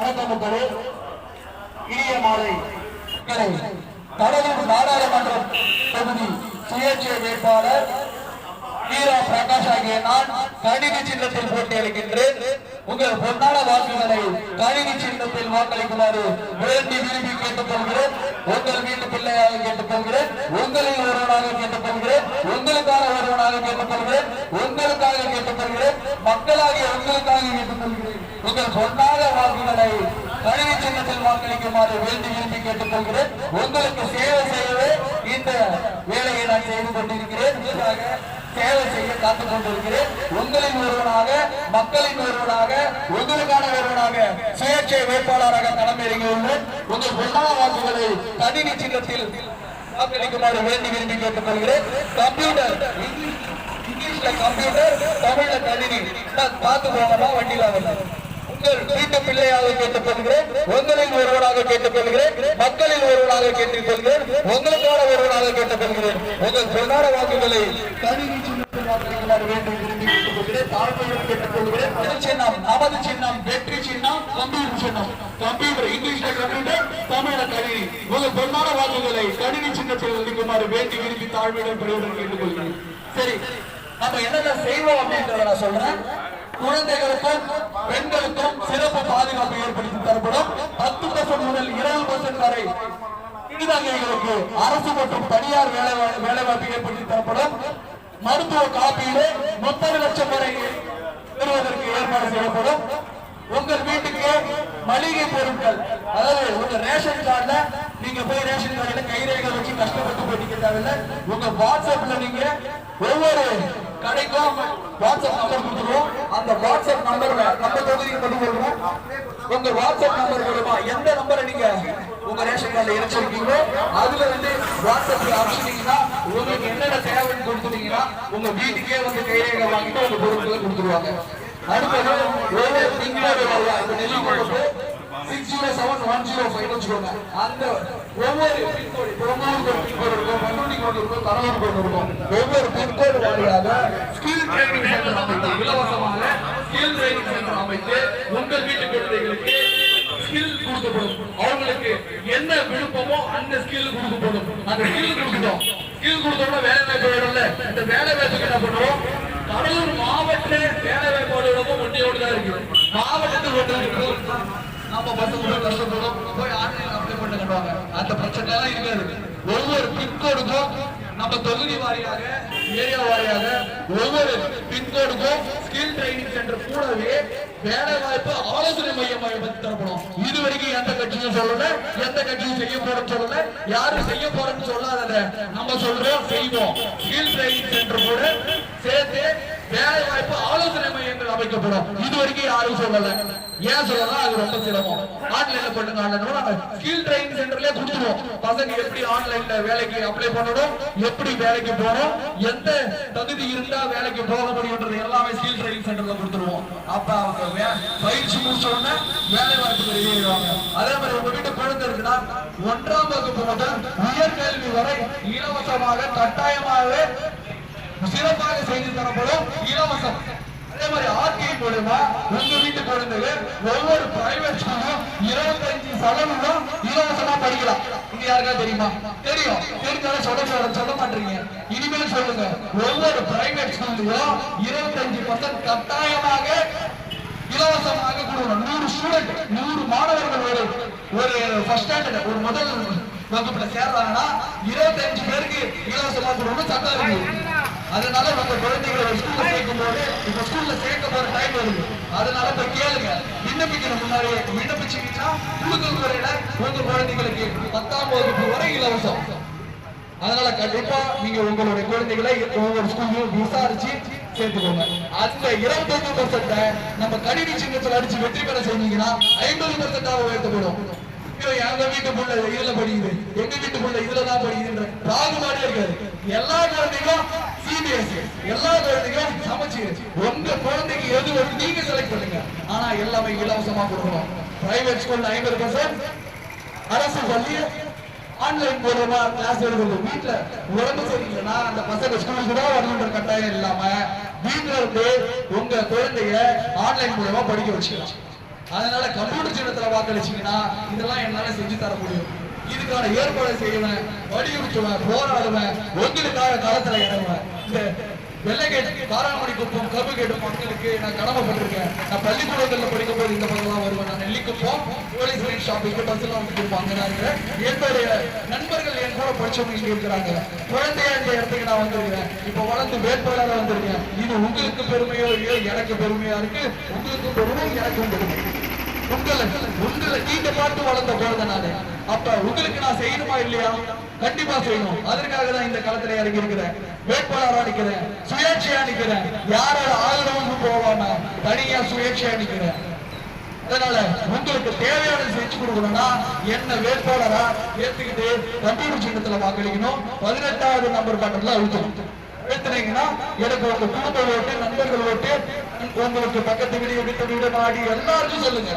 வணக்கமுக்களே இனிய மாலை மக்களை, கடலூர் நாடாளுமன்ற தொகுதி சுயேட்சை வேட்பாளர் வீரா பிரகாஷ் ஆகிய நான் கணினி சின்னத்தில் போட்டியளிக்கின்றேன். உங்கள் பொன்னான வாக்குகளை கணினி சின்னத்தில் வாக்களிக்குமாறு வேண்டி விரும்பி கேட்டுக்கொள்கிறேன். உங்கள் வீட்டு பிள்ளையாக கேட்டுக்கொள்கிறேன். உங்களில் ஒருவனாக கேட்டுக்கொள்கிறேன். உங்களுக்கான ஒருவனாக கேட்டுக்கொள்கிறேன். உங்களுக்காக கேட்டுக்கொள்கிறேன். மக்களாகிய உங்களுக்காக கேட்டுக்கொள்கிறேன். உங்கள் பொன்னான வாக்குகளை கணினி சின்னத்தில் வாக்களிக்குமாறு வேண்டி விரும்பி கேட்டுக்கொள்கிறேன். உங்களுக்கு சேவை செய்யவே இந்த வேலையை நான் செய்து கொண்டிருக்கிறேன். சேவை செய்ய காத்துக் கொண்டிருக்கிறேன். உங்களின் ஒருவனாக மக்களின் ஒருவனாக உங்களுக்கான ஒருவனாக சுயேட்சை வேட்பாளராக களமிறங்கியுள்ளேன் உங்கள் பொன்னான வாக்குகளை கணினி சின்னத்தில் வாக்களிக்குமாறு வேண்டி விரும்பி கேட்டுக்கொள்கிறேன். கம்ப்யூட்டர் இங்கிலீஷ்ல கம்ப்யூட்டர் தமிழ்ல கணினி. பார்த்து போகலாம் வண்டியில் வரலாம் மக்கள் வீட்டு பிள்ளையாக கேட்டுக்கொள்கிறேன். உங்களில் ஒருவராக கேட்டுக்கொள்கிறேன். மக்களில் ஒருவராக கேட்டுக்கொள்கிறேன். உங்களுக்கான ஒருவராக கேட்டுக்கொள்கிறேன். உங்கள் பொன்னார வாக்குகளை சின்னம் நமது சின்னம் வெற்றி சின்னம் கம்ப்யூட்டர் சின்னம். கம்ப்யூட்டர் இங்கிலீஷ்ல கம்ப்யூட்டர் தமிழ்ல கணினி உங்கள் பொன்னார வாக்குகளை கணினி சின்னத்தில் அளிக்குமாறு வேண்டி விரும்பி தாழ்மையுடன் பெறுவதற்கு கேட்டுக்கொள்கிறேன். சரி நம்ம என்னென்ன செய்வோம் அப்படின்றத நான் சொல்றேன். குழந்தைகளுக்கும் பெண்களுக்கும் சிறப்பு பாதுகாப்பு ஏற்படுத்தி தரப்படும் பத்து பர்சன்ட் முதல் இருபது பர்சன்ட் வரை விடுதலைகளுக்கு அரசு மற்றும் தனியார் வேலை வேலைவாய்ப்பு ஏற்படுத்தி தரப்படும் மருத்துவ காப்பீடு முப்பது லட்சம் வரை பெறுவதற்கு ஏற்பாடு செய்யப்படும். உங்கள் வீட்டுக்கு மளிகை பொருட்கள் அதாவது உங்க ரேஷன் கார்டுல நீங்க போய் ரேஷன் கார்டுல கைரேகை வச்சு கஷ்டப்பட்டு போயிட்டு தேவையில்ல. உங்க வாட்ஸ்அப்ல நீங்க ஒவ்வொரு கடைக்கும் வாட்ஸ்அப் நம்பர் கொடுத்துருவோம். அந்த வாட்ஸ்அப் நம்பர்ல நம்ம தொகுதிக்கு பதிவு கொடுக்கணும் உங்க வாட்ஸ்அப் நம்பர் மூலமா எந்த நம்பரை நீங்க உங்க ரேஷன் கார்டுல இணைச்சிருக்கீங்களோ அதுல வந்து வாட்ஸ்அப்ல அனுப்பிச்சிட்டீங்கன்னா உங்களுக்கு என்னென்ன தேவைன்னு கொடுத்துட்டீங்கன்னா உங்க வீட்டுக்கே வந்து கைரேகை வாங்கிட்டு உங்க பொருட்களை கொடுத்துருவாங்க. அடுத்தது ஒவ்வொரு திங்களோட வருவா இப்ப six zero seven one zero five வச்சுக்கோங்க அந்த ஒவ்வொரு பின்கோடு இப்போ உங்களுக்கு ஒரு பின்கோடு இருக்கும் பண்டூரி கோடு இருக்கும் கரூர் கோடு இருக்கும் ஒவ்வொரு பின்கோடு வாரியாக ஸ்கில் ட்ரைனிங் சென்டர் அமைத்து இலவசமாக ஸ்கில் ட்ரைனிங் சென்டர் அமைத்து உங்கள் வீட்டு குழந்தைகளுக்கு ஸ்கில் கொடுக்கப்படும் அவங்களுக்கு என்ன விருப்பமோ அந்த ஸ்கில் கொடுக்கப்படும் அந்த ஸ்கில் கொடுக்கணும் ஸ்கில் கொடுத்தோட வேலை வாய்ப்பு வேணும்ல இந்த வேலை வாய்ப்புக்கு என்ன பண்ணுவோம் கடலூர் மாவட்ட வேலை வாய்ப்போட ஒன்றையோடு தான் இருக்கு மாவட்டத்தில் ஒன்று இருக்கு நம்ம பசங்க கஷ்டப்படும் போய் ஆன்லைன் அப்ளை பண்ண அந்த பிரச்சனை எல்லாம் இருக்காது. ஒவ்வொரு பின்கோடுக்கும் நம்ம தொகுதி வாரியாக ஏரியா வாரியாக ஒவ்வொரு பின்கோடுக்கும் ஸ்கில் ட்ரைனிங் சென்டர் கூடவே வேலை வாய்ப்பு ஆலோசனை மையம் பத்தி தரப்படும். இது வரைக்கும் எந்த கட்சியும் சொல்லல எந்த கட்சியும் செய்ய போறேன்னு சொல்லல யாரும் செய்ய போறேன்னு சொல்லாதத நம்ம சொல்றோம் செய்வோம். ஸ்கில் ட்ரைனிங் சென்டர் கூட சேர்த்து வேலை வாய்ப்பு ஆலோசனை அமைக்கப்படும் இது வரைக்கும் யாரும் சொல்லல. ஏன் சொல்லலாம் அது ரொம்ப சிரமம். ஆன்லைன்ல பண்ணுங்க ஆன்லைன் நாங்க ஸ்கில் ட்ரைனிங் சென்டர்லயே கொடுத்துருவோம். பசங்க எப்படி ஆன்லைன்ல வேலைக்கு அப்ளை பண்ணணும் எப்படி வேலைக்கு போகணும் எந்த தகுதி இருந்தா வேலைக்கு போக முடியும்ன்றது எல்லாமே ஸ்கில் ட்ரைனிங் சென்டர்ல கொடுத்துருவோம். அப்ப அவங்க பயிற்சி முடிச்ச உடனே வேலை வாய்ப்பு ரெடி அதே மாதிரி உங்க வீட்டு குழந்தை இருக்குன்னா ஒன்றாம் வகுப்பு முதல் உயர்கல்வி வரை இலவசமாக கட்டாயமாகவே சிறப்பாக செய்து தரப்படும் இலவசம். மாதிரி ஆர்டிஐ மூலமா உங்க வீட்டு ஒவ்வொரு பிரைவேட் ஸ்கூலும் இருபத்தஞ்சு சதவீதம் இலவசமா படிக்கலாம். இது யாருக்கா தெரியுமா? தெரியும். தெரிஞ்சாலும் சொல்ல சொல்ல சொல்ல மாட்டீங்க. இனிமேல் சொல்லுங்க. ஒவ்வொரு பிரைவேட் ஸ்கூல்லையும் இருபத்தஞ்சு பர்சன்ட் கட்டாயமாக இலவசமாக கொடுக்கணும். நூறு ஸ்டூடெண்ட் நூறு மாணவர்கள் ஒரு ஒரு ஃபர்ஸ்ட் ஸ்டாண்டர்ட் ஒரு முதல் வகுப்புல சேர்றாங்கன்னா இருபத்தஞ்சு பேருக்கு இலவசமா கொடுக்கணும் சட்டம் இருக்கு அதனால உங்க குழந்தைகளை ஒரு ஸ்கூல்ல சேர்க்கும் போது இப்ப ஸ்கூல்ல சேர்க்க போற டைம் வருது. அதனால போய் கேளுங்க. விண்ணப்பிக்கிற முன்னாடியே விண்ணப்பிச்சீங்கன்னா கூடுதல் முறையில உங்க குழந்தைகளுக்கு பத்தாம் வகுப்பு வரை இலவசம். அதனால கண்டிப்பா நீங்க உங்களுடைய குழந்தைகளை ஒவ்வொரு ஸ்கூல்லையும் விசாரிச்சு சேர்த்துக்கோங்க. அந்த இருபத்தஞ்சு பர்சன்ட நம்ம கணினி சின்னத்தில் அடிச்சு வெற்றி பெற செஞ்சீங்கன்னா ஐம்பது பர்சன்டாக உயர்த்தப்படும் எங்க வீட்டு புள்ள இதுல படிக்குது. எங்க வீட்டு புள்ள இதுல தான் படிக்குதுன்ற பாகுபாடு இருக்காது எல்லா குழந்தைகளும் சிபிஎஸ்சி எல்லா குழந்தைகளும் சமச்சீர் உங்க குழந்தைக்கு எது வருது நீங்க செலக்ட் பண்ணுங்க. ஆனா எல்லாமே இலவசமா கொடுக்கணும். பிரைவேட் ஸ்கூல்ல ஐம்பது பர்சன்ட் அரசு பள்ளி ஆன்லைன் மூலமா கிளாஸ் எடுக்கிறது. வீட்டுல உடம்பு சரியில்லைன்னா அந்த பசங்க ஸ்கூலுக்கு கூட வரணுன்ற கட்டாயம் இல்லாம வீட்டுல இருந்து உங்க குழந்தைய ஆன்லைன் மூலமா படிக்க வச்சுக்கலாம். அதனால கம்ப்யூட்டர் சின்னத்துல வாக்களிச்சீங்கன்னா இதெல்லாம் என்னால செஞ்சு தர முடியும். இதுக்கான ஏற்பாடு செய்வேன் வலியுறுத்துவேன் போராடுவேன் உங்களுக்காக களத்துல இறங்குவேன். இந்த வெள்ளைகேட் காராமணி குப்பம் கபு கேட்டு மக்களுக்கு நான் கடமைப்பட்டிருக்கேன். நான் பள்ளிக்கூடங்கள்ல படிக்கும் போது இந்த பக்கம் வருவேன். நான் Nellikuppam police line shopping bus எல்லாம் வந்து அங்க தான் இருக்கிறேன். என்னுடைய நண்பர்கள் என் கூட படிச்சவங்க இங்க இருக்கிறாங்க. குழந்தையா இந்த இடத்துக்கு நான் வந்திருக்கிறேன். இப்போ வளர்ந்து வேட்பாளராக வந்திருக்கேன். இது உங்களுக்கு பெருமையோ இல்லையோ எனக்கு பெருமையா இருக்கு. உங்களுக்கு பெருமை எனக்கும் பெருமை. உங்களை உங்களை நீங்க பார்த்து வளர்ந்த குழந்தை நானு அப்ப உங்களுக்கு நான் செய்யணுமா இல்லையா? கண்டிப்பா செய்யணும். அதற்காக தான் இந்த களத்துல இறங்கி இருக்கிறேன் வேட்பாளரா நிக்கிறேன் சுயேட்சையா நிக்கிறேன் யாரோட ஆதரவும் போவாம தனியா சுயேட்சையா நிக்கிறேன் அதனால உங்களுக்கு தேவையானது செஞ்சு கொடுக்கணும்னா என்ன வேட்பாளரா ஏத்துக்கிட்டு கம்ப்யூட்டர் சின்னத்துல வாக்களிக்கணும். பதினெட்டாவது நம்பர் பட்டத்துல அழுத்தணும். எழுத்துனீங்கன்னா எனக்கு உங்க குடும்ப ஓட்டு நண்பர்கள் ஓட்டு உங்களுக்கு பக்கத்து வீடு வீட்டு வீடு மாடி எல்லாருக்கும் சொல்லுங்க.